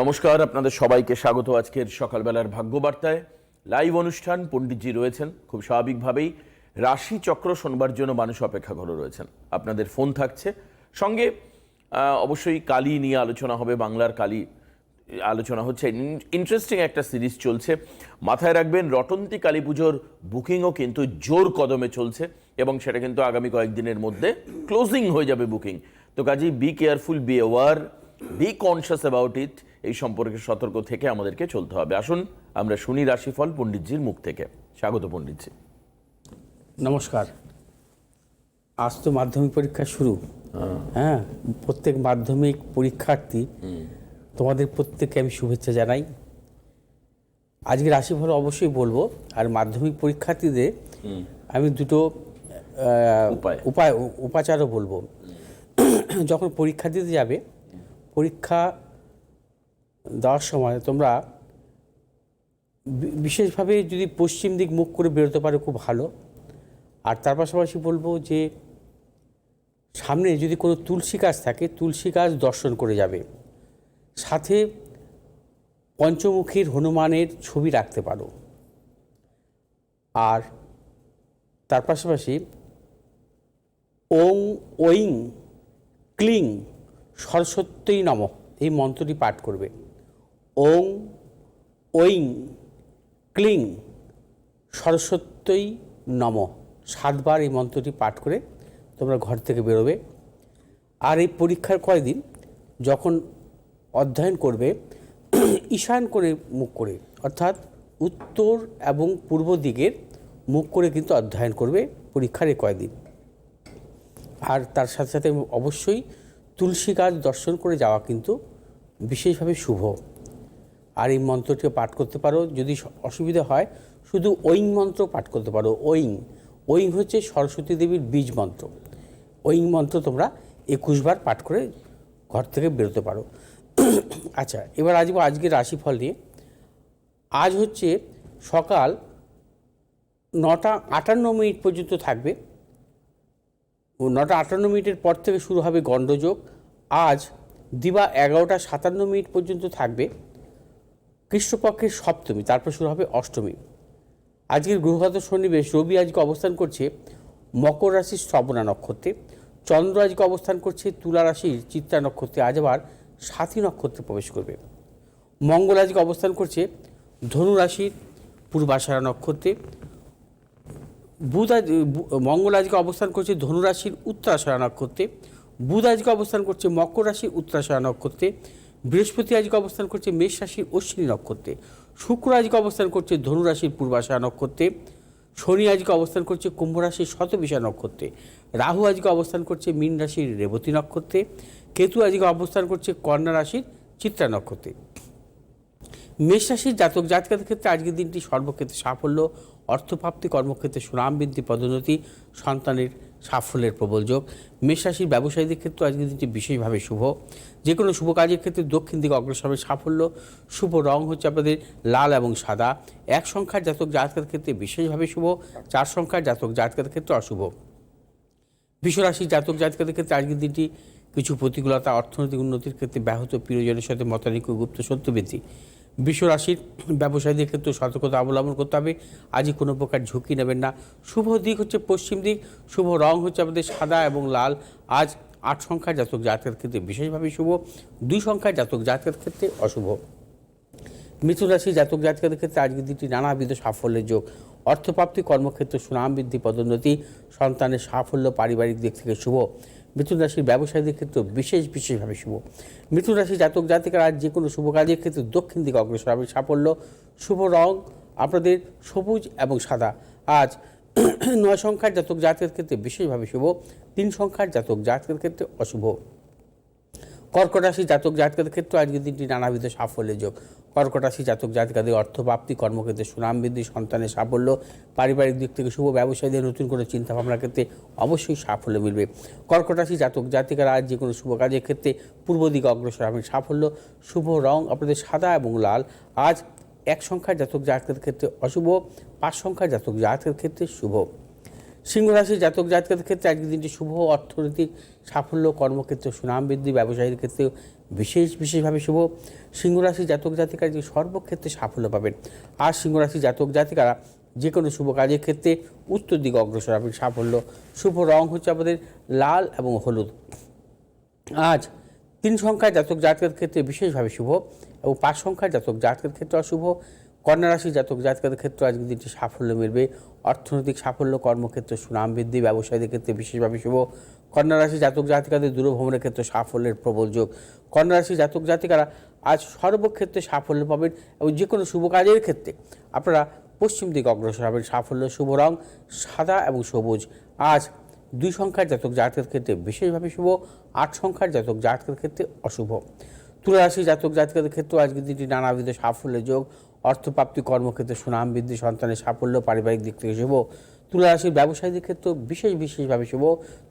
নমস্কার, আপনাদের সবাইকে স্বাগত আজকের সকালবেলার ভাগ্যবার্তায়। লাইভ অনুষ্ঠান, পণ্ডিতজি রয়েছেন, খুব স্বাভাবিকভাবেই। রাশি চক্র শোনবার জন্য মানুষ অপেক্ষা করে রয়েছেন। আপনাদের ফোন থাকছে। সঙ্গে অবশ্যই কালী নিয়ে আলোচনা হবে, বাংলার কালী আলোচনা হচ্ছে। ইন্টারেস্টিং একটা সিরিজ চলছে। মাথায় রাখবেন, রটন্তি কালী পুজোর বুকিংও কিন্তু জোর কদমে চলছে এবং সেটা কিন্তু আগামী কয়েকদিনের মধ্যে ক্লোজিং হয়ে যাবে বুকিং। তো কাজেই be careful be aware be conscious about it এই সম্পর্কে সতর্ক থেকে আমাদেরকে চলতে হবে। আসুন আমরা শুনি রাশিফল পণ্ডিতজির মুখ থেকে। স্বাগত পণ্ডিতজি। নমস্কার। আজ তো মাধ্যমিক পরীক্ষা শুরু। হ্যাঁ। প্রত্যেক মাধ্যমিক পরীক্ষার্থী তোমাদের প্রত্যেককে আমি শুভেচ্ছা জানাই। আজকে রাশিফল অবশ্যই বলব আর মাধ্যমিক পরীক্ষার্থীদের আমি দুটো উপায়। উপায় উপাচারও বলব। যখন পরীক্ষা দিতে যাবে পরীক্ষা দেওয়ার সময় তোমরা বিশেষভাবে যদি পশ্চিম দিক মুখ করে বেরোতে পারো খুব ভালো। আর তার পাশাপাশি বলব যে, সামনে যদি কোনো তুলসী গাছ থাকে, তুলসী গাছ দর্শন করে যাবে। সাথে পঞ্চমুখীর হনুমানের ছবি রাখতে পারো। আর তার পাশাপাশি ওং ওইং ক্লিং সরস্বত্যই নম এই মন্ত্রটি পাঠ করবে। ওং, ওইং, ক্লিং, সরস্বত্যই নম। সাতবার এই মন্ত্রটি পাঠ করে তোমরা ঘর থেকে বেরোবে। আর এই পরীক্ষার কয়দিন? যখন অধ্যয়ন করবে, ঈশান করে মুখ করে, অর্থাৎ উত্তর এবং পূর্ব দিকের মুখ করে কিন্তু অধ্যয়ন করবে পরীক্ষার এই কয়দিন। আর তার সাথে সাথে অবশ্যই তুলসী গাছ দর্শন করে যাওয়া কিন্তু বিশেষভাবে শুভ। আর এই মন্ত্রটিও পাঠ করতে পারো। যদি অসুবিধা হয়, শুধু ঐং মন্ত্র পাঠ করতে পারো। ঐং ঐং হচ্ছে সরস্বতী দেবীর বীজ মন্ত্র। ঐং মন্ত্র তোমরা একুশবার পাঠ করে ঘর থেকে বেরোতে পারো। আচ্ছা এবার আসব আজকে রাশিফল নিয়ে। আজ হচ্ছে সকাল নটা আটান্ন মিনিট পর্যন্ত থাকবে। নটা আটান্ন মিনিটের পর থেকে শুরু হবে গণ্ডযোগ। আজ দিবা এগারোটা সাতান্ন মিনিট পর্যন্ত থাকবে। কৃষ্ণপক্ষের সপ্তমী, তারপর শুরু হবে অষ্টমী। আজকের গ্রহগত সন্নিবেশ রবি আজকে অবস্থান করছে মকর রাশির শ্রবণা নক্ষত্রে, চন্দ্র আজকে অবস্থান করছে তুলা রাশির চিত্রা নক্ষত্রে, আজ আবার সাথী নক্ষত্রে প্রবেশ করবে। মঙ্গল আজকে অবস্থান করছে ধনু রাশির পূর্বাষাঢ়া নক্ষত্রে, বুধ আজ মঙ্গল আজকে অবস্থান করছে ধনুরাশির উত্তরাষাঢ়া নক্ষত্রে, বুধ আজকে অবস্থান করছে মকর রাশির উত্তরাষাঢ়া নক্ষত্রে বৃহস্পতি আজকে অবস্থান করছে মেষ রাশির অশ্বিনী নক্ষত্রে। শুক্র আজকে অবস্থান করছে ধনুরাশির পূর্বাষাঢ়া নক্ষত্রে। শনি আজকে অবস্থান করছে কুম্ভ রাশির শতবিশা নক্ষত্রে। রাহু আজকে অবস্থান করছে মীন রাশির রেবতী নক্ষত্রে। কেতু আজকে অবস্থান করছে কন্যা রাশির চিত্রা নক্ষত্রে। মেষ রাশির জাতক জাতকের ক্ষেত্রে আজকের দিনটি সর্বক্ষেত্রে সাফল্য, অর্থপ্রাপ্তি, কর্মক্ষেত্রে সুনাম বৃদ্ধি, পদোন্নতি, সন্তানের সাফল্যের প্রবল যোগ। মেষ রাশির ব্যবসায়ীদের ক্ষেত্রে আজকের দিনটি বিশেষভাবে শুভ। যে কোনো শুভ কাজের ক্ষেত্রে দক্ষিণ দিকে অগ্রসর হবে সাফল্য, শুভ রং হচ্ছে আপনাদের লাল এবং সাদা। এক সংখ্যার জাতক জাতকের ক্ষেত্রে বিশেষভাবে শুভ, চার সংখ্যার জাতক জাতকের ক্ষেত্রে অশুভ। বিশ্বরাশি জাতক জাতকের ক্ষেত্রে আজকের দিনটি কিছু প্রতিকূলতা, অর্থনৈতিক উন্নতির ক্ষেত্রে ব্যাহত, প্রিয়জনের সাথে মতানিক ও গুপ্ত, সত্যবৃদ্ধি। বিশ্বরাশির ব্যবসায়ীদের ক্ষেত্রে সতর্কতা অবলম্বন করতে হবে। আজই কোনো প্রকার ঝুঁকি নেবেন না। শুভ দিক হচ্ছে পশ্চিম দিক। শুভ রং হচ্ছে আমাদের সাদা এবং লাল। আজ আট সংখ্যার জাতক জাতকের ক্ষেত্রে বিশেষভাবে শুভ। দুই সংখ্যার জাতক জাতকের ক্ষেত্রে অশুভ। মিথুন রাশি জাতক জাতকের ক্ষেত্রে আজকের দিনটি নানাবিধ সাফল্যের যোগ। অর্থপ্রাপ্তি, কর্মক্ষেত্রে সুনাম বৃদ্ধি, পদোন্নতি, সন্তানের সাফল্য, পারিবারিক দিক থেকে শুভ। মিথুন রাশির ব্যবসায়ীদের ক্ষেত্রে বিশেষ বিশেষভাবে শুভ। মিথুন রাশি জাতক, জাতিকার আজ যে কোনো শুভ কাজের ক্ষেত্রে দক্ষিণ দিকে অগ্রসর হবে। সাফল্য, শুভ রং, আপনাদের সবুজ এবং সাদা। আজ নয় সংখ্যার জাতক, জাতকের ক্ষেত্রে বিশেষভাবে শুভ। তিন সংখ্যার জাতক, জাতকের ক্ষেত্রে অশুভ। কর্কট রাশি জাতক জাতিকাদের ক্ষেত্রে আজকের দিনটি নানাবিধ সাফল্যের যোগ। কর্কট রাশি জাতক জাতিকাদের অর্থপ্রাপ্তি, কর্মক্ষেত্রে সুনাম বৃদ্ধি, সন্তানের সাফল্য, পারিবারিক দিক থেকে শুভ ব্যবসায়ীদের নতুন করে চিন্তা ভাবনার ক্ষেত্রে অবশ্যই সাফল্য মিলবে। কর্কট রাশি জাতক জাতিকারা আজ যে কোনো শুভ কাজের ক্ষেত্রে পূর্ব দিকে অগ্রসর হবেন। সাফল্য, শুভ রং আপনাদের সাদা এবং লাল। আজ এক সংখ্যার জাতক জাতকের ক্ষেত্রে অশুভ, পাঁচ সংখ্যার জাতক জাতকের ক্ষেত্রে শুভ। সিংহ রাশির জাতক জাতকের ক্ষেত্রে আজকের দিনটি শুভ অর্থনৈতিক সাফল্য, কর্মক্ষেত্রে সুনাম বৃদ্ধি ব্যবসায়ীর ক্ষেত্রে বিশেষ বিশেষভাবে শুভ সিংহ রাশির জাতক জাতিকারা যে সর্বক্ষেত্রে সাফল্য পাবেন। আর সিংহ রাশির জাতক জাতিকারা যে কোনো শুভ কাজের ক্ষেত্রে উত্তর দিকে অগ্রসর হবেন সাফল্য, শুভ রং হচ্ছে আমাদের লাল এবং হলুদ। আজ তিন সংখ্যার জাতক জাতকের ক্ষেত্রে বিশেষভাবে শুভ এবং পাঁচ সংখ্যার জাতক জাতকের ক্ষেত্রে অশুভ। কন্যা রাশি জাতক জাতকের ক্ষেত্রে আজকের দিনটি সাফল্য মিলবে। অর্থনৈতিক সাফল্য, কর্মক্ষেত্রে সুনাম বৃদ্ধি, ব্যবসায়ীদের ক্ষেত্রে বিশেষভাবে শুভ। কন্যা রাশি জাতক জাতিকাদের দূরভ্রমণের ক্ষেত্রে সাফল্যের প্রবল যোগ। কন্যা রাশি জাতক জাতিকারা আজ সর্বক্ষেত্রে সাফল্য পাবেন এবং যে কোনো শুভ কাজের ক্ষেত্রে আপনারা পশ্চিম দিকে অগ্রসর হবেন। সাফল্য, শুভ রং, সাদা এবং সবুজ। আজ দুই সংখ্যার জাতক জাতকের ক্ষেত্রে বিশেষভাবে শুভ, আট সংখ্যার জাতক জাতকের ক্ষেত্রে অশুভ। তুলারাশি জাতক জাতকের ক্ষেত্রেও আজকের দিনটি নানাবিধ সাফল্যের যোগ। অর্থপ্রাপ্তি কর্মক্ষেত্রে সুনাম বৃদ্ধি, সন্তানের সাফল্য, পারিবারিক দিক থেকে শুভ। তুলারাশির ব্যবসায়ীদের ক্ষেত্রে বিশেষ বিশেষভাবে শুভ।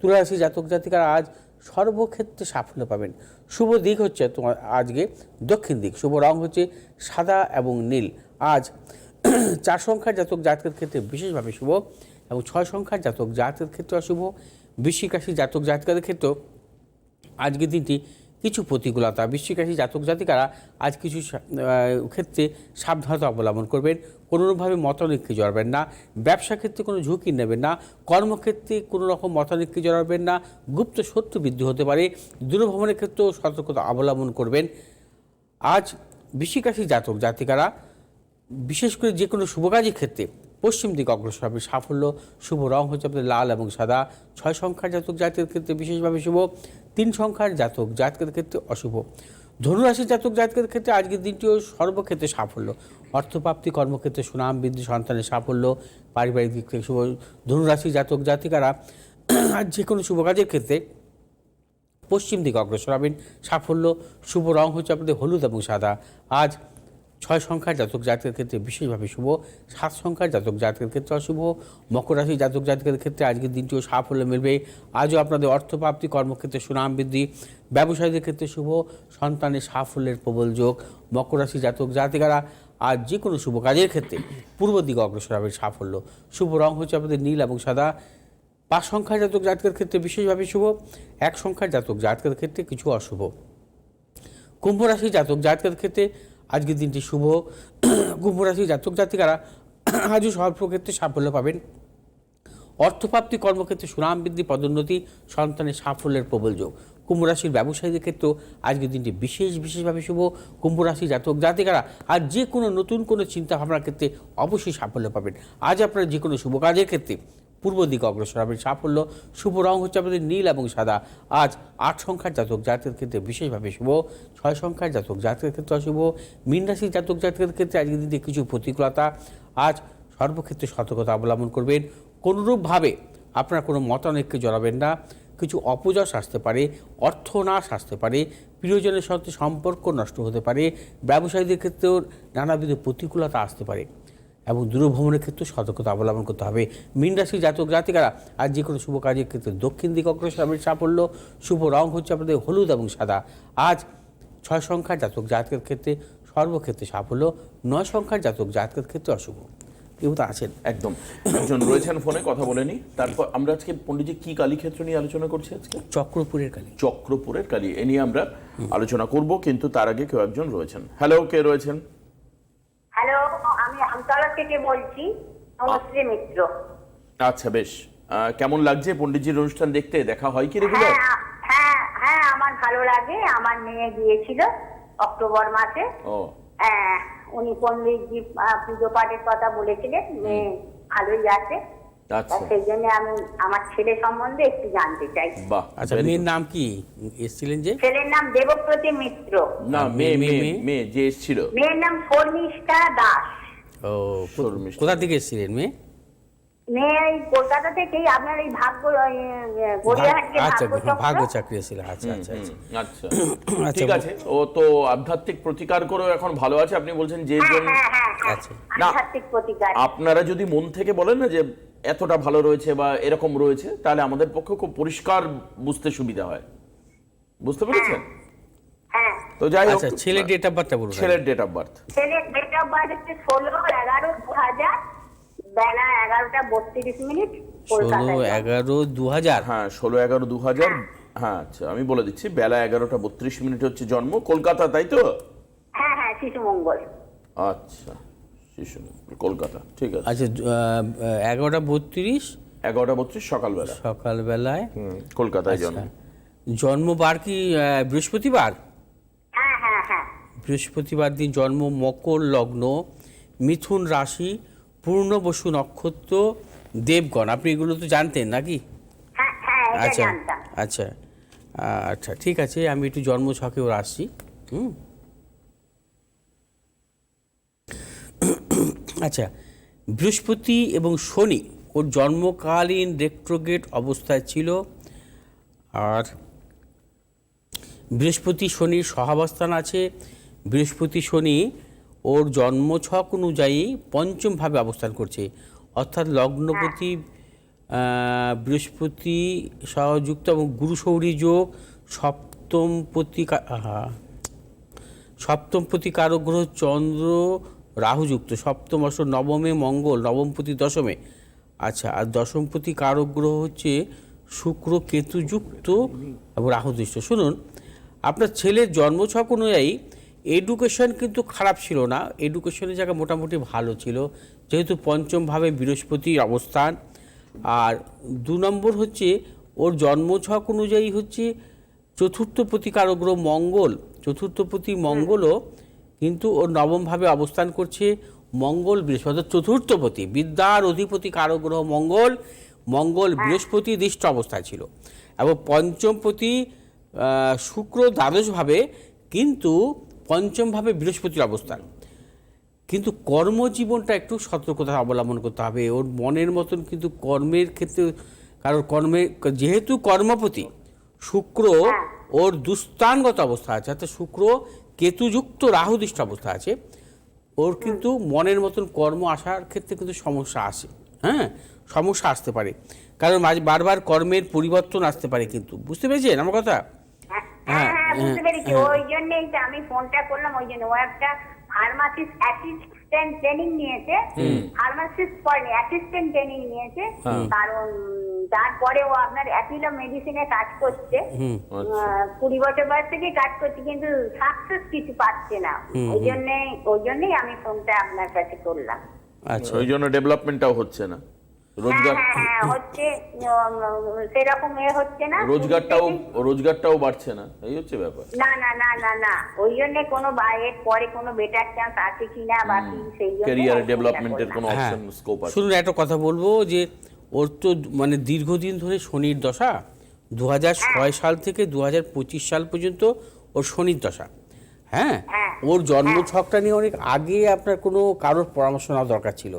তুলারাশি জাতক জাতিকারা আজ সর্বক্ষেত্রে সাফল্য পাবেন। শুভ দিক হচ্ছে তোমার আজকে দক্ষিণ দিক। শুভ রং হচ্ছে সাদা এবং নীল। আজ চার সংখ্যার জাতক জাতকের ক্ষেত্রে বিশেষভাবে শুভ এবং ছয় সংখ্যার জাতক জাতকের ক্ষেত্রে অশুভ বৃশ্চিক রাশি জাতক জাতকের ক্ষেত্রেও আজকের দিনটি কিছু প্রতিকূলতা। বৃশ্চিক জাতক জাতিকারা আজ কিছু ক্ষেত্রে সাবধানতা অবলম্বন করবেন কোনোভাবে মতানৈক্যে জড়াবেন না, ব্যবসা ক্ষেত্রে কোনো ঝুঁকি নেবেন না, কর্মক্ষেত্রে কোনো রকম মতানৈক্যে জড়াবেন না, গুপ্ত শত্রু বৃদ্ধি হতে পারে, দূরভ্রমণের ক্ষেত্রেও সতর্কতা অবলম্বন করবেন। আজ বৃশ্চিক জাতক জাতিকারা বিশেষ করে যে কোনো শুভ কাজের ক্ষেত্রে পশ্চিম দিকে অগ্রসর হবে। সাফল্য, শুভ রং হচ্ছে আপনাদের লাল এবং সাদা। ছয় সংখ্যার জাতক জাতির ক্ষেত্রে বিশেষভাবে শুভ। তিন সংখ্যার জাতক জাতকের ক্ষেত্রে অশুভ। ধনুরাশি জাতক জাতকের ক্ষেত্রে আজকের দিনটিও সর্বক্ষেত্রে সাফল্য। অর্থপ্রাপ্তি, কর্মক্ষেত্রে সুনাম বৃদ্ধি, সন্তানের সাফল্য, পারিবারিক দিক থেকে শুভ। ধনুরাশি জাতক জাতিকারা আজ যে কোনো শুভ কাজের ক্ষেত্রে পশ্চিম দিকে অগ্রসর হবেন। সাফল্য, শুভ রং হচ্ছে আপনাদের হলুদ এবং সাদা। আজ ছয় সংখ্যার জাতক জাতকের ক্ষেত্রে বিশেষভাবে শুভ, সাত সংখ্যার জাতক জাতকের ক্ষেত্রে অশুভ, মকর রাশি জাতক জাতকের ক্ষেত্রে আজকের দিনটিও সাফল্য মিলবে। আজও আপনাদের অর্থপ্রাপ্তি, কর্মক্ষেত্রে সুনাম বৃদ্ধি, ব্যবসায়ীদের ক্ষেত্রে শুভ, সন্তানের সাফল্যের প্রবল যোগ, মকর রাশি জাতক জাতিকারা আর যে কোনো শুভ কাজের ক্ষেত্রে পূর্ব দিকে অগ্রসর হবে সাফল্য। শুভ রং হচ্ছে আপনাদের নীল এবং সাদা। পাঁচ সংখ্যার জাতক জাতকের ক্ষেত্রে বিশেষভাবে শুভ, এক সংখ্যার জাতক জাতকের ক্ষেত্রে কিছু অশুভ। কুম্ভ রাশি জাতক জাতকের ক্ষেত্রে আজকের দিনটি শুভ। কুম্ভ রাশি জাতক জাতিকারা আজও সর্বক্ষেত্রে সাফল্য পাবেন। অর্থপ্রাপ্তি কর্মক্ষেত্রে সুনাম বৃদ্ধি, পদোন্নতি, সন্তানের সাফল্যের প্রবল যোগ। কুম্ভ রাশির ব্যবসায়ীদের ক্ষেত্রেও আজকের দিনটি বিশেষ, বিশেষভাবে শুভ। কুম্ভ রাশি জাতক জাতিকারা আর যে কোনো নতুন কোনো চিন্তা ভাবনার ক্ষেত্রে অবশ্যই সাফল্য পাবেন। আজ আপনারা যে কোনো শুভ কাজের ক্ষেত্রে পূর্ব দিকে অগ্রসর হবেন সাফল্য, শুভ রং হচ্ছে আমাদের নীল এবং সাদা। আজ আট সংখ্যার জাতক জাতকের ক্ষেত্রে বিশেষভাবে শুভ, ছয় সংখ্যার জাতক জাতকের ক্ষেত্রে অশুভ, মীন রাশির জাতক জাতকের ক্ষেত্রে আজকের দিনটি কিছু প্রতিকূলতা। আজ সর্বক্ষেত্রে সতর্কতা অবলম্বন করবেন। কোনোরূপভাবে আপনার কোনো মতানৈক্যে জড়াবেন না। কিছু অপযশ আসতে পারে, অর্থ নাশ আসতে পারে, প্রিয়জনের সাথে সম্পর্ক নষ্ট হতে পারে, ব্যবসায়ীদের ক্ষেত্রেও নানাবিধ প্রতিকূলতা আসতে পারে। এবং দূরভ্রমণের ক্ষেত্রে সতর্কতা অবলম্বন করতে হবে। মীন রাশি জাতক জাতিকারা আজ যে কোনো শুভ কাজের ক্ষেত্রে দক্ষিণ দিক অগ্রসর হবেন সাফল্য শুভ রং হচ্ছে আপনাদের হলুদ এবং সাদা। আজ ছয় সংখ্যার জাতক জাতকের ক্ষেত্রে সর্বক্ষেত্রে সাফল্য নয় সংখ্যার জাতক জাতকের ক্ষেত্রে অশুভ। কেউ তো আছেন একদম। একজন রয়েছেন ফোনে কথা বলে নি তারপর আমরা আজকে পণ্ডিতজি কি কালী ক্ষেত্র নিয়ে আলোচনা করছি আজকে? চক্রপুরের কালী। চক্রপুরের কালী এ নিয়ে আমরা আলোচনা করব কিন্তু তার আগে কেউ একজন রয়েছেন। হ্যালো কে রয়েছেন? থেকে বলছি অনুশ্রী মিত্র। আচ্ছা বেশ। কেমন লাগছে পণ্ডিতজির অনুষ্ঠান দেখতে? দেখা হয় কি রেগুলার? হ্যাঁ হ্যাঁ হ্যাঁ আমার ভালো লাগে। আমার মেয়ে গিয়েছিল অক্টোবর মাসে। ও। হ্যাঁ উনি পণ্ডিতজি আহ, পুজো পাঠের কথা বলেছিলেন মেয়ে ভালোই আছে। আচ্ছা। সেই জন্য আমি আমার ছেলে সম্বন্ধে একটু জানতে চাই। বাহ আচ্ছা মেয়ের নাম কি? এসেছিলেন যে? ছেলের নাম দেবপ্রতি মিত্র। না মেয়ে- মেয়ে যে এসেছিল। মেয়ের নাম শর্মিষ্ঠা দাস। ও কোথা থেকে এসেছিলেন মেয়ে? মেয়ে কলকাতা থেকেই আপনার এই ভাগ্য ওই, এ, গড়িয়াহাট যে আচ্ছা ভাগ্য চাকরি ছিল আচ্ছা আচ্ছা আচ্ছা। আচ্ছা। আচ্ছা, ঠিক আছে ও তো আধ্যাত্মিক প্রতিকার করেও এখন ভালো আছে আপনি বলছেন যে হ্যাঁ জন হ্যাঁ হ্যাঁ আচ্ছা। না। আপনারা যদি মন থেকে বলেন না যে এতটা ভালো রয়েছে বা এরকম রয়েছে তাহলে আমাদের পক্ষে খুব পরিষ্কার বুঝতে সুবিধা হয়। বুঝতে পেরেছেন? হ্যাঁ। তো যাই হোক আচ্ছা ছেলে ডেট অফ বার্থটা বলুন। ছেলের ডেট অফ বার্থ ছেলের ডেট অফ বার্থ হচ্ছে ষোলো এগারো দু হাজার বেলা এগারোটা বত্রিশ মিনিট ষোলো এগারো দু হাজার হ্যাঁ ষোলো এগারো দু হাজার হ্যাঁ আচ্ছা আমি বলে দিচ্ছি বেলা এগারোটা বত্রিশ মিনিট হচ্ছে জন্ম কলকাতা তাই তো? হ্যাঁ হ্যাঁ শিশু মঙ্গল। আচ্ছা শিশু কলকাতা ঠিক আছে। আচ্ছা এগারোটা বত্রিশ? এগারোটা বত্রিশ সকালবেলা। সকালবেলায়? কলকাতায় জন্ম। জন্মবার কি আহ, বৃহস্পতিবার? বৃহস্পতিবার দিন জন্ম মকর লগ্ন মিথুন রাশি পূর্ণ বসু নক্ষত্র দেবগণ। আপনি এগুলো তো জানতেন নাকি? হ্যাঁ হ্যাঁ আচ্ছা আচ্ছা আচ্ছা ঠিক আছে আমি একটু জন্ম ছকেও আসছি। হুম? আচ্ছা বৃহস্পতি এবং শনি ওর জন্মকালীন রেক্ট্রোগেট অবস্থায় ছিল। আর বৃহস্পতি শনির সহাবস্থান আছে। বৃহস্পতি শনি ওর জন্মছক অনুযায়ী পঞ্চমভাবে অবস্থান করছে। অর্থাৎ লগ্নপতি বৃহস্পতি সহযুক্ত এবং গুরু সৌরী যোগ সপ্তমপতি কা- আহা, সপ্তমপতি কারক গ্রহ চন্দ্র রাহুযুক্ত। সপ্তম অষ্টম নবমে মঙ্গল নবমপতি দশমে। আচ্ছা আর দশমপতি কারক গ্রহ হচ্ছে শুক্র কেতুযুক্ত এবং রাহুদৃষ্ট। শুনুন আপনার ছেলের জন্মছক অনুযায়ী এডুকেশন কিন্তু খারাপ ছিল না। এডুকেশনের জায়গা মোটামুটি ভালো ছিল। যেহেতু পঞ্চমভাবে বৃহস্পতির অবস্থান। আর দু নম্বর হচ্ছে, ওর জন্মছক অনুযায়ী হচ্ছে, চতুর্থ প্রতিকারক গ্রহ মঙ্গল। চতুর্থ প্রতি মঙ্গলও কিন্তু ওর নবমভাবে অবস্থান করছে। মঙ্গল বৃহস্পতি চতুর্থপতি বিদ্যার অধিপতি কারক গ্রহ মঙ্গল? মঙ্গল বৃহস্পতি দৃষ্ট অবস্থায় ছিল। এবং পঞ্চমপতি শুক্র দ্বাদশভাবে কিন্তু পঞ্চমভাবে বৃহস্পতির অবস্থান। কিন্তু কর্মজীবনটা একটু সতর্কতা অবলম্বন করতে হবে। ওর মনের মতন কিন্তু কর্মের ক্ষেত্রে কারণ কর্মে যেহেতু কর্মপতি শুক্র ওর দুস্থানগত অবস্থা আছে অর্থাৎ শুক্র কেতুযুক্ত রাহুদৃষ্ট অবস্থা আছে। ওর কিন্তু মনের মতন কর্ম আসার ক্ষেত্রে কিন্তু সমস্যা আসে। হ্যাঁ সমস্যা আসতে পারে। কারণ মাঝে বারবার কর্মের পরিবর্তন আসতে পারে কিন্তু। বুঝতে পেরেছেন আমার কথা? হ্যাঁ হ্যাঁ, হ্যাঁ বুঝতে হ্যাঁ, পেরেছি। হ্যাঁ। ওই জন্যই তো আমি ফোনটা করলাম ওই জন্য ও একটা ফার্মাসিস্ট অ্যাসিস্ট্যান্ট ট্রেনিং নিয়েছে। ফার্মাসিস্ট অ্যাসিস্ট্যান্ট ট্রেনিং নিয়েছে। কারণ তারপরে ও আপনার অ্যাপিলো মেডিসিনে কাজ করছে। আচ্ছা। আহ, কুড়ি বছর বয়স থেকে কাজ করছে কিন্তু সাকসেস কিছু পাচ্ছে না। ওই জন্যে ওই জন্যই আমি ফোনটা আপনার কাছে করলাম। আচ্ছা। ওই জন্য ডেভেলপমেন্টটাও হচ্ছে না। রোজগার হ্যাঁ হ্যাঁ হচ্ছে সেরকম এ হচ্ছে না। রোজগারটাও রোজগারটাও বাড়ছে না এই হচ্ছে ব্যাপার। না না না না না ওই জন্য কোনো বাইরের পরে কোনো বেটার চান্স আছে কিনা বা কি সেই জন্য ক্যারিয়ার ডেভেলপমেন্টের কোনো হ্যাঁ। অপশন স্কোপ আছে। শুনুন একটা কথা বলব যে ওর তো মানে দীর্ঘদিন ধরে শনির দশা দু ছয় সাল থেকে দু পঁচিশ সাল পর্যন্ত ওর শনির দশা। হ্যাঁ? হ্যাঁ, ওর জন্মছকটা নিয়ে অনেক আগে আপনার কোনো কারোর পরামর্শ নেওয়া দরকার ছিল।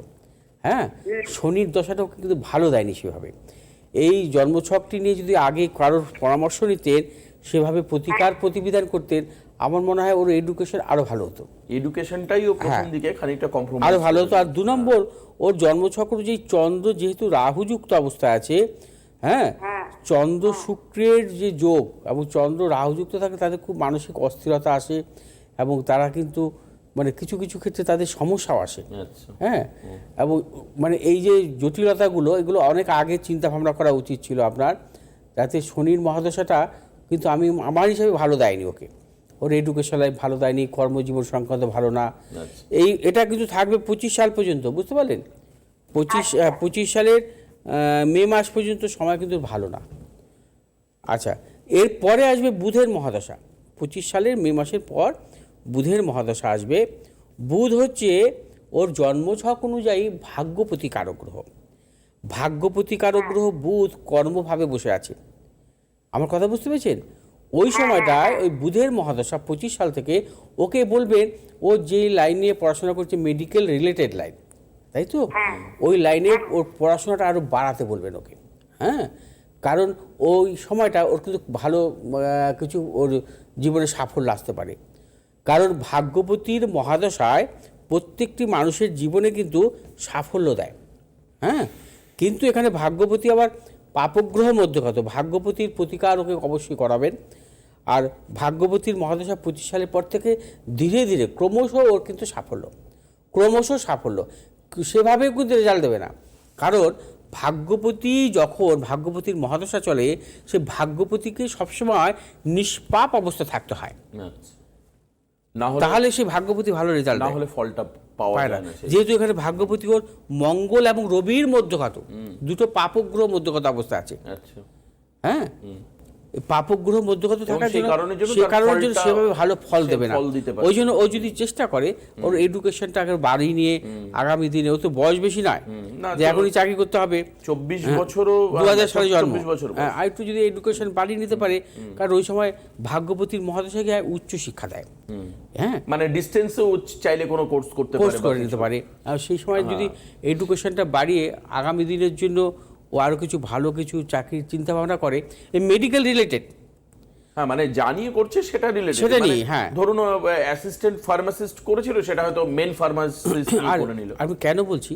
হ্যাঁ? শনির দশাটাও কিন্তু ভালো দেয়নি সেভাবে। এই জন্মছকটি নিয়ে যদি আগে কারোর পরামর্শ নিতেন সেভাবে প্রতিকার প্রতিবিধান করতেন আমার মনে হয় ওর এডুকেশন আরও ভালো হতো। এডুকেশনটাই ও প্রথম হ্যাঁ। দিকে খানিকটা কম্প্রোমাইজ আরও ভালো হতো। আর দু নম্বর ওর জন্মছক অনুযায়ী চন্দ্র যেহেতু রাহুযুক্ত অবস্থায় আছে হ্যাঁ? হ্যাঁ। চন্দ্র শুক্রের যে যোগ এবং চন্দ্র রাহুযুক্ত থাকে তাদের খুব মানসিক অস্থিরতা আসে এবং তারা কিন্তু মানে কিছু কিছু ক্ষেত্রে তাদের সমস্যাও আসে। আচ্ছা। হ্যাঁ? এবং মানে এই যে জটিলতাগুলো এগুলো অনেক আগে চিন্তা ভাবনা করা উচিত ছিল আপনার। যাতে শনির মহাদশাটা কিন্তু আমি আমার হিসাবে ভালো দেয়নি ওকে। ওর এডুকেশন লাইফ ভালো দেয়নি কর্মজীবন সংক্রান্ত ভালো না। আচ্ছা। এই এটা কিন্তু থাকবে পঁচিশ সাল পর্যন্ত বুঝতে পারলেন? পঁচিশ পঁচিশ সালের মে মাস পর্যন্ত সময় কিন্তু ভালো না। আচ্ছা এরপরে আসবে বুধের মহাদশা। পঁচিশ সালের মে মাসের পর বুধের মহাদশা আসবে। বুধ হচ্ছে ওর জন্মছক অনুযায়ী ভাগ্যপতি কারক গ্রহ ভাগ্যপতি কারক গ্রহ বুধ কর্মভাবে বসে আছে। আমার কথা বুঝতে পেরেছেন? ওই সময়টায় ওই বুধের মহাদশা পঁচিশ সাল থেকে ওকে বলবেন ও যে লাইন নিয়ে পড়াশোনা করছে মেডিকেল রিলেটেড লাইন তাই তো? হ্যাঁ। ওই লাইনে ওর পড়াশোনাটা আরও বাড়াতে বলবেন ওকে। হ্যাঁ? কারণ ওই সময়টা ওর কিন্তু ভালো কিছু ওর জীবনে সাফল্য আসতে পারে। কারণ ভাগ্যবতীর মহাদশায় প্রত্যেকটি মানুষের জীবনে কিন্তু সাফল্য দেয়। হ্যাঁ? কিন্তু এখানে ভাগ্যবতী আবার পাপগ্রহ মধ্যগত ভাগ্যবতীর প্রতিকার ওকে অবশ্যই করাবেন। আর ভাগ্যবতীর মহাদশা পঁচিশ সালের পর থেকে ধীরে ধীরে ক্রমশ ওর কিন্তু সাফল্য। ক্রমশ সাফল্য। সেভাবে কিন্তু রেজাল্ট দেবে না। কারণ ভাগ্যপতি যখন ভাগ্যপতির মহাদশা চলে, সে ভাগ্যপতিকে সবসময় নিষ্পাপ অবস্থা থাকতে হয়। আচ্ছা। না হলে তাহলে সে ভাগ্যপতি ভালো রেজাল্ট না হলে ফলটা পাওয়া যায় না যেহেতু এখানে ভাগ্যপতি ওর মঙ্গল এবং রবির মধ্যগত দুটো পাপগ্রহ মধ্যগত অবস্থা আছে। আচ্ছা। হ্যাঁ? এই পাপগ্রহ মধ্যগত থাকার জন্য সে কারণের জন্য সেভাবে ভালো ফল দেবে না। ওই জন্য ও যদি চেষ্টা করে ওর এডুকেশনটাকে বাড়ি নিয়ে আগামী দিনে ও তো বয়স বেশি নয়। যে এখনই চাকরি করতে হবে। চব্বিশ বছরও দু হাজার সালে জন্ম। বছর হ্যাঁ, আর একটু যদি এডুকেশন বাড়িয়ে নিতে পারে কারণ ওই সময় ভাগ্যপতির মহাদশাকে উচ্চ শিক্ষা দেয়। হ্যাঁ। মানে ডিস্টেন্সেও চাইলে কোনো কোর্স করতে কোর্স করে নিতে পারে। আর সেই সময় যদি এডুকেশনটা বাড়িয়ে আগামী দিনের জন্য ও আরও কিছু ভালো কিছু চাকরির চিন্তাভাবনা করে এই মেডিকেল রিলেটেড হ্যাঁ মানে জানিয়ে করছে সেটা রিলেটেড সেটা নিয়ে, হ্যাঁ। ধরুন অ্যাসিস্ট্যান্ট ফার্মাসিস্ট করেছিল সেটা হয়তো মেন ফার্মাসিস্ট আর করে নিল। আমি কেন বলছি?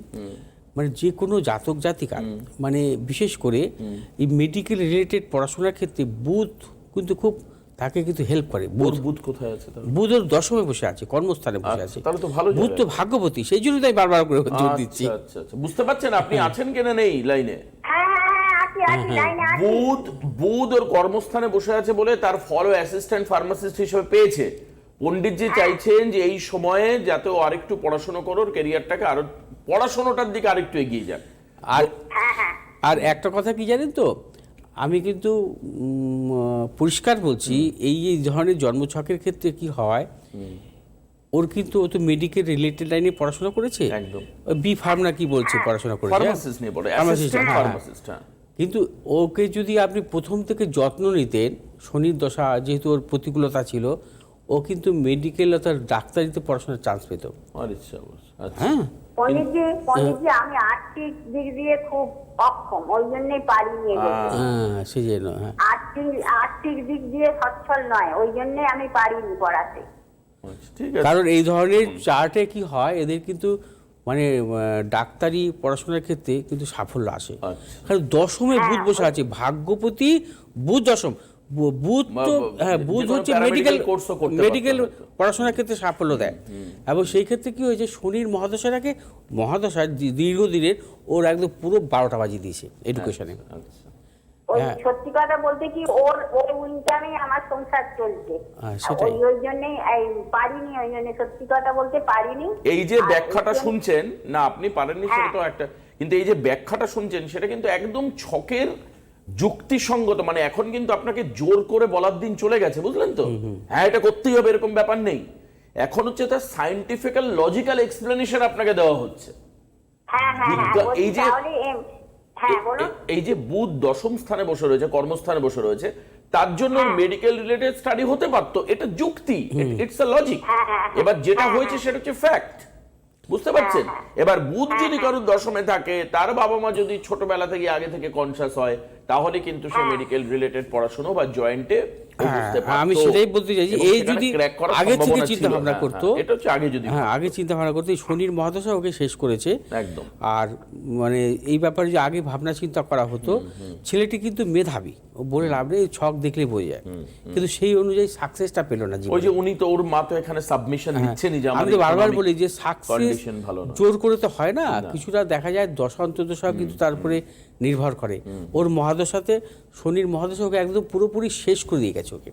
মানে যে কোনো জাতক জাতিকা মানে বিশেষ করে এই মেডিকেল রিলেটেড পড়াশোনার ক্ষেত্রে বুথ কিন্তু খুব তাকে কিন্তু হেল্প করে। বুধ বুধ কোথায় আছে তাহলে? বুধ ওর দশমে বসে আছে কর্মস্থানে বসে আচ্ছা, আছে। তাহলে তো ভালো বুধ তো ভাগ্যবতী সেই জন্য তাই বারবার করে জোর দিচ্ছি। আচ্ছা আচ্ছা। আচ্ছা বুঝতে পারছেন আপনি আছেন কেন নেই লাইনে? হ্যাঁ হ্যাঁ হ্যাঁ বুধ বুধ ওর কর্মস্থানে বসে আছে বলে তার ফলো অ্যাসিস্ট্যান্ট ফার্মাসিস্ট হিসেবে পেয়েছে। পণ্ডিতজি চাইছেন যে এই সময়ে যাতে ও আরেকটু পড়াশোনা করো ক্যারিয়ারটাকে আরও পড়াশোনাটার দিকে আরেকটু এগিয়ে যাক। আর হ্যাঁ হ্যাঁ। আর একটা কথা কি জানেন তো? আমি কিন্তু পরিষ্কার বলছি এই এই ধরনের জন্মছকের ক্ষেত্রে কি হয় ওর কিন্তু ও তো মেডিকেল রিলেটেড লাইনে পড়াশোনা করেছে? একদম। বি ফার্ম না কি বলছে পড়াশোনা করেছে? ফার্মাসিস্ট নিয়ে পড়ে অ্যাসিস্ট্যান্ট হ্যাঁ, হ্যাঁ। ফার্মাসিস্ট হ্যাঁ। কিন্তু ওকে যদি আপনি প্রথম থেকে যত্ন নিতেন শনির দশা যেহেতু ওর প্রতিকূলতা ছিল ও কিন্তু মেডিকেল অর্থাৎ ডাক্তারিতে পড়াশোনার চান্স পেত। আচ্ছা। হ্যাঁ। পণ্ডিতজি পণ্ডিতজি আমি আর্থিক দিক দিয়ে খুব অক্ষম ওই জন্যই পারি নিয়ে হ্যাঁ সেই জন্য হ্যাঁ। আর্থিক আর্থিক দিক দিয়ে সচ্ছল নয় ওই জন্যে আমি পারিনি পড়াতে। আচ্ছা, ঠিক আছে। কারণ এই ধরনের চার্টে কি হয় এদের কিন্তু মানে ডাক্তারি পড়াশোনার ক্ষেত্রে কিন্তু সাফল্য আসে। আচ্ছা। কারণ দশমে বুধ বসে আছে ভাগ্যপতি বুধ দশম। তো হ্যাঁ হচ্ছে মেডিকেল করতে মেডিকেল পড়াশোনার ক্ষেত্রে সাফল্য দেয়। এবং সেই ক্ষেত্রে কি হয়েছে শনির মহাদশাটাকে মহাদশার দি- দীর্ঘদিনের ওর একদম পুরো বারোটা বাজিয়ে দিয়েছে এডুকেশনে আচ্ছা ওই হ্যাঁ। সত্যি কথা বলতে কি ওর ওর ইনকামে আমার সংসার চলছে। হ্যাঁ, সেটাই। ওই ওই জন্যই পারিনি ওই জন্য সত্যি কথা বলতে পারিনি। এই যে ব্যাখ্যাটা শুনছেন না আপনি পারেননি সেটা হ্যাঁ। তো একটা কিন্তু এই যে ব্যাখ্যাটা শুনছেন সেটা কিন্তু একদম ছকের যুক্তিসঙ্গত মানে এখন কিন্তু আপনাকে জোর করে বলার দিন চলে গেছে বুঝলেন তো? হ্যাঁ এটা করতেই হবে এরকম ব্যাপার নেই। এখন হচ্ছে তার সাইন্টিফিক্যাল লজিক্যাল এক্সপ্লেনেশন আপনাকে দেওয়া হচ্ছে। হ্যাঁ হ্যাঁ হ্যাঁ এই যে- এই যে বুধ দশম স্থানে বসে রয়েছে কর্মস্থানে বসে রয়েছে তার জন্য। মেডিকেল রিলেটেড স্টাডি হতে পারতো। এটা যুক্তি ইটস আ লজিক এবার যেটা হ্যাঁ, হয়েছে সেটা হচ্ছে ফ্যাক্ট বুঝতে পারছেন? এবার বুধ যদি কারোর দশমে থাকে তার বাবা মা যদি ছোটবেলা থেকে আগে থেকে কনসাস হয় তাহলে কিন্তু সে মেডিকেল রিলেটেড পড়াশুনো বা জয়েন্টে হ্যাঁ, আমি সেটাই বলতে চাইছি, এই যদি আগে থেকে চিন্তা ভাবনা করতো, এটা হচ্ছে আগে যদি হ্যাঁ আগে চিন্তা ভাবনা করতে এই শনির মহাদশা ওকে শেষ করেছে। একদম। আর মানে এই ব্যাপারে যে আগে ভাবনা চিন্তা করা হতো ছেলেটি কিন্তু মেধাবী। ও বলে লাভ নেই ছক দেখলেই বোঝা যায়। কিন্তু সেই অনুযায়ী সাকসেসটা পেল না ওই যে উনি তো ওর মা তো এখানে সাবমিশন দিচ্ছেনই যে আমি বারবার বলি যে সাকসেস ভালো জোর করে তো হয় না কিছুটা দেখা যায় দশা অন্তর্দশা কিন্তু তার উপরে নির্ভর করে। ওর মহাদশাতে শনির মহাদশা ওকে একদম পুরোপুরি শেষ করে দিয়ে গেছে। ওকে।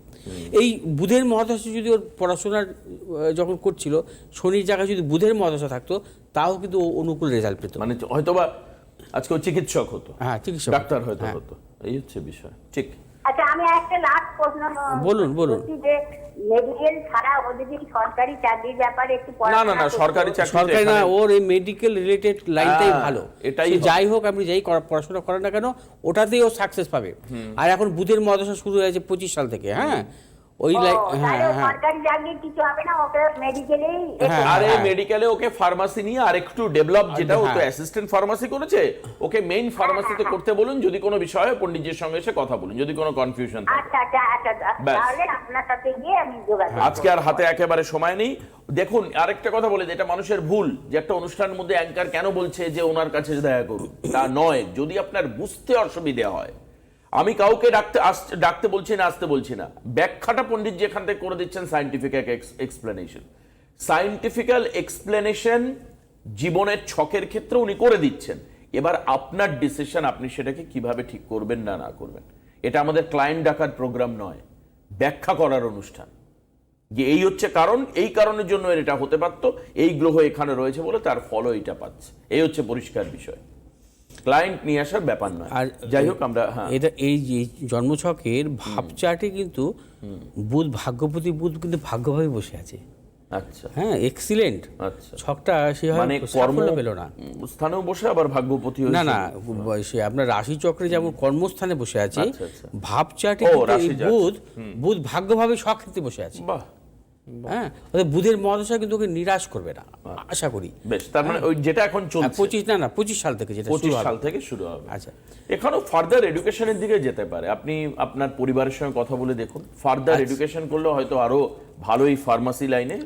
এই বুধের মহাদশা যদি ওর পড়াশোনার যখন করছিল শনির জায়গায় যদি বুধের মহাদশা থাকতো তাও কিন্তু ও অনুকূল রেজাল্ট পেত। মানে হয়তোবা আজকে চিকিৎসক হতো। হ্যাঁ চিকিৎসক ডাক্তার হয়তো হ্যাঁ। হতো। এই হচ্ছে বিষয়। ঠিক। আচ্ছা আমি একটা বলুন, বলুন। যে মেডিকেল ছাড়া ও যদি সরকারি চাকরির ব্যাপারে একটু না না না সরকারি চাকরি সরকারি না ওর এই মেডিকেল রিলেটেড লাইনটাই ভালো। এটাই যাই হোক আপনি যাই পড়াশোনা করেন না কেন ওটাতেই ও সাকসেস পাবে। আর এখন বুধের মহাদশা শুরু হয়েছে পঁচিশ সাল থেকে হ্যাঁ? ওই হ্যাঁ হ্যাঁ। সরকারি চাকরি কিছু হবে না ওকে মেডিকেলেই হ্যাঁ, আরে। মেডিকেলে ওকে ফার্মাসি নিয়ে আরেকটু ডেভেলপ যেটা ও তো। অ্যাসিস্ট্যান্ট ফার্মাসি করেছে ওকে মেইন ফার্মাসিতে করতে বলুন যদি কোনো বিষয় পণ্ডিতজির সঙ্গে এসে কথা বলুন যদি কোনো কনফিউশন থাকে। আচ্ছা আচ্ছা আচ্ছা আজকে আর হাতে একেবারে সময় নেই। দেখুন আরেকটা কথা বলে যেটা মানুষের ভুল যে একটা অনুষ্ঠানের মধ্যে অ্যাঙ্কার কেন বলছে যে ওনার কাছে দেখা করুন? তা নয় যদি আপনার বুঝতে অসুবিধা হয় আমি কাউকে ডাকতে ডাকতে বলছি না, আসতে বলছি না। ব্যাখ্যাটা পণ্ডিত যেখান থেকে করে দিচ্ছেন সাইন্টিফিক এক্সপ্লেনেশন সাইন্টিফিক্যাল এক্সপ্লেনেশন জীবনের ছকের ক্ষেত্রে উনি করে দিচ্ছেন। এবার আপনার ডিসিশন আপনি সেটাকে কীভাবে ঠিক করবেন না না করবেন। এটা আমাদের ক্লায়েন্ট ডাকার প্রোগ্রাম নয়, ব্যাখ্যা করার অনুষ্ঠান। যে এই হচ্ছে কারণ, এই কারণের জন্য এটা হতে পারতো, এই গ্রহ এখানে রয়েছে বলে তার ফলও এটা পাচ্ছে। এই হচ্ছে পরিষ্কার বিষয়। ক্লায়েন্ট নিয়ে আসার ব্যাপার নয়। আর যাই হোক আমরা হ্যাঁ। এটা এই যে জন্মছকের ভাবচাটে কিন্তু বুধ ভাগ্যপতি বুধ কিন্তু ভাগ্যভাবে বসে আছে। আচ্ছা। হ্যাঁ এক্সিলেন্ট আচ্ছা। ছকটা সেভাবে মানে কর্ম পেল না। স্থানেও বসে আবার ভাগ্যপতি না না সে আপনার রাশি চক্রে যেমন কর্মস্থানে বসে আছে আচ্ছা, আচ্ছা। রাশি যাচ্ছে। বুধ বুধ ভাগ্যভাবে স্বক্ষেত্রে বসে আছে। বাহ। হ্যাঁ অর্থাৎ বুধের মহাদশা কিন্তু ওকে নিরাশ করবে না আশা করি। বেশ তার মানে ওই যেটা এখন হ্যাঁ, চলছে। পঁচিশ না না পঁচিশ সাল থেকে যেটা পঁচিশ সাল থেকে শুরু হবে। আচ্ছা। এখানেও ফার্দার এডুকেশনের দিকে যেতে পারে। আপনি আপনার পরিবারের সঙ্গে কথা বলে দেখুন। ফার্দার এডুকেশন করলে হয়তো আরও ভালোই ফার্মাসি লাইনে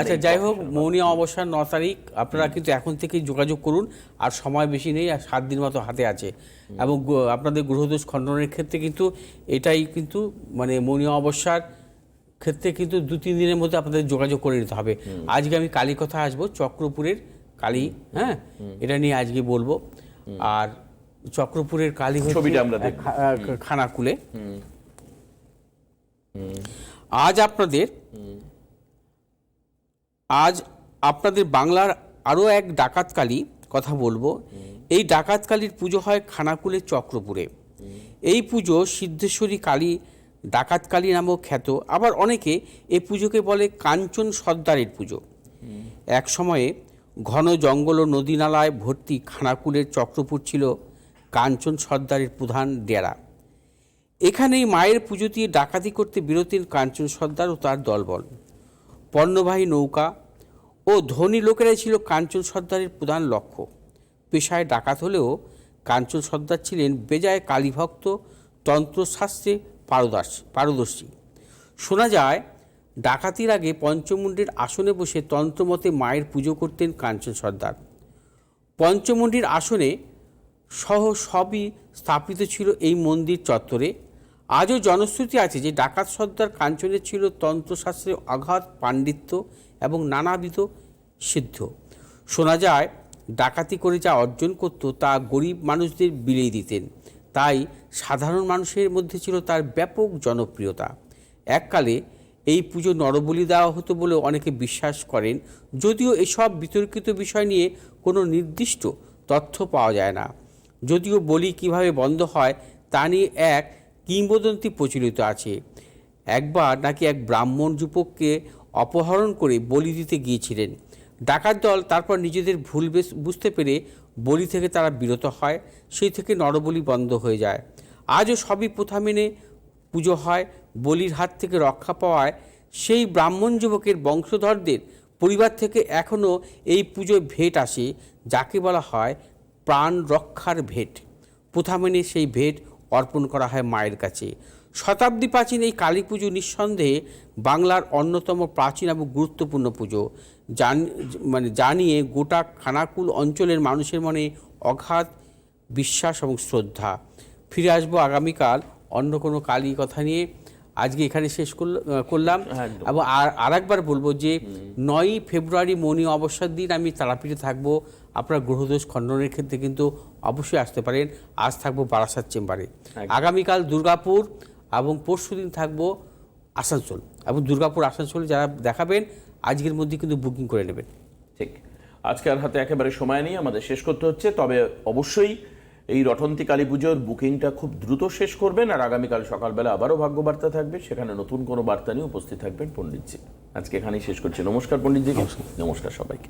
আচ্ছা যাই হোক মৌনী অবসর ন তারিখ আপনারা কিন্তু এখন থেকেই যোগাযোগ করুন আর সময় বেশি নেই আর সাত দিন মতো হাতে আছে। এবং আপনাদের গ্রহদোষ খণ্ডনের ক্ষেত্রে কিন্তু এটাই কিন্তু মানে মৌনী অবস্যার ক্ষেত্রে কিন্তু দু তিন দিনের মধ্যে আপনাদের যোগাযোগ করে নিতে হবে। আজকে আমি কালী কথা আসব চক্রপুরের কালী হ্যাঁ? এটা নিয়ে আজকে বলব। আর চক্রপুরের কালী ছবিটা আমরা খানাকুলে। আজ আপনাদের আজ আপনাদের বাংলার আরও এক ডাকাতকালী কথা বলব। এই ডাকাতকালীর পুজো হয় খানাকুলের চক্রপুরে। এই পুজো সিদ্ধেশ্বরী কালী ডাকাতকালী নামক খ্যাত, আবার অনেকে এ পুজোকে বলে কাঞ্চন সর্দারের পুজো। এক সময়ে ঘন জঙ্গল ও নদী নালায় ভর্তি খানাকুলের চক্রপুর ছিল কাঞ্চন সর্দারের প্রধান ডেরা। এখানেই মায়ের পুজো দিয়ে ডাকাতি করতে বিরতির কাঞ্চন সর্দার ও তার দলবল। পণ্যবাহী নৌকা ও ধনী লোকেরাই ছিল কাঞ্চন সর্দারের প্রধান লক্ষ্য। পেশায় ডাকাত হলেও কাঞ্চন সর্দার ছিলেন বেজায় কালীভক্ত, তন্ত্রশাস্ত্রে পারদর্শ, পারদর্শী। শোনা যায়, ডাকাতির আগে পঞ্চমুণ্ডের আসনে বসে তন্ত্রমতে মায়ের পুজো করতেন কাঞ্চন সর্দার। পঞ্চমুণ্ডির আসনে সহ সবই স্থাপিত ছিল এই মন্দির চত্বরে। আজও জনশ্রুতি আছে যে ডাকাত সর্দার কাঞ্চনের ছিল তন্ত্রশাস্ত্রে অগাধ পাণ্ডিত্য এবং নানাবিধ সিদ্ধ। শোনা যায়, ডাকাতি করে যা অর্জন করত তা গরিব মানুষদের বিলিয়ে দিতেন। তাই সাধারণ মানুষের মধ্যে ছিল তার ব্যাপক জনপ্রিয়তা। এককালে এই পুজো নরবলি দেওয়া হতো বলে অনেকে বিশ্বাস করেন, যদিও এসব বিতর্কিত বিষয় নিয়ে কোনো নির্দিষ্ট তথ্য পাওয়া যায় না। যদিও বলি কীভাবে বন্ধ হয় তা নিয়ে এক কিংবদন্তি প্রচলিত আছে। একবার নাকি এক ব্রাহ্মণ যুবককে অপহরণ করে বলি দিতে গিয়েছিলেন। ডাকাত দল তারপর নিজেদের ভুল বুঝতে পেরে বলি থেকে তারা বিরত হয়, সেই থেকে নরবলি বন্ধ হয়ে যায়। আজও সবই প্রথা মেনে পুজো হয়, বলির হাত থেকে রক্ষা পাওয়ায়। সেই ব্রাহ্মণ যুবকের বংশধরদের পরিবার থেকে এখনও এই পুজোয় ভেট আসে, যাকে বলা হয় প্রাণ রক্ষার ভেট। প্রথা মেনে সেই ভেট অর্পণ করা হয় মায়ের কাছে। শতাব্দী প্রাচীন এই কালী পুজো নিঃসন্দেহে বাংলার অন্যতম প্রাচীন এবং গুরুত্বপূর্ণ পুজো। জান মানে জানিয়ে গোটা খানাকুল অঞ্চলের মানুষের মনে অগাধ বিশ্বাস এবং শ্রদ্ধা। ফিরে আসব আগামীকাল অন্য কোনো কালী কথা নিয়ে। আজকে এখানে শেষ করল- করলাম। এবং আর আরেকবার বলব যে নয়ই ফেব্রুয়ারি মৌনী অবসর দিন আমি তারাপীঠে থাকব। আপনার গ্রহদোষ খণ্ডনের ক্ষেত্রে কিন্তু অবশ্যই আসতে পারেন। আজ থাকব বারাসাত চেম্বারে। আগামীকাল দুর্গাপুর এবং পরশু দিন থাকব আসানসোল। এবং দুর্গাপুর আসানসোলে যারা দেখাবেন আজকের মধ্যে কিন্তু বুকিং করে নেবেন। ঠিক। আজকে আর হাতে একেবারে সময় নেই আমাদের শেষ করতে হচ্ছে। তবে অবশ্যই এই রটন্তি কালী পুজোর বুকিংটা খুব দ্রুত শেষ করবেন আর আগামীকাল সকালবেলা আবারও ভাগ্যবার্তা থাকবে। সেখানে নতুন কোনো বার্তা নিয়ে উপস্থিত থাকবেন পণ্ডিতজি। আজকে এখানেই শেষ করছি। নমস্কার পণ্ডিতজি নমস্কার সবাইকে।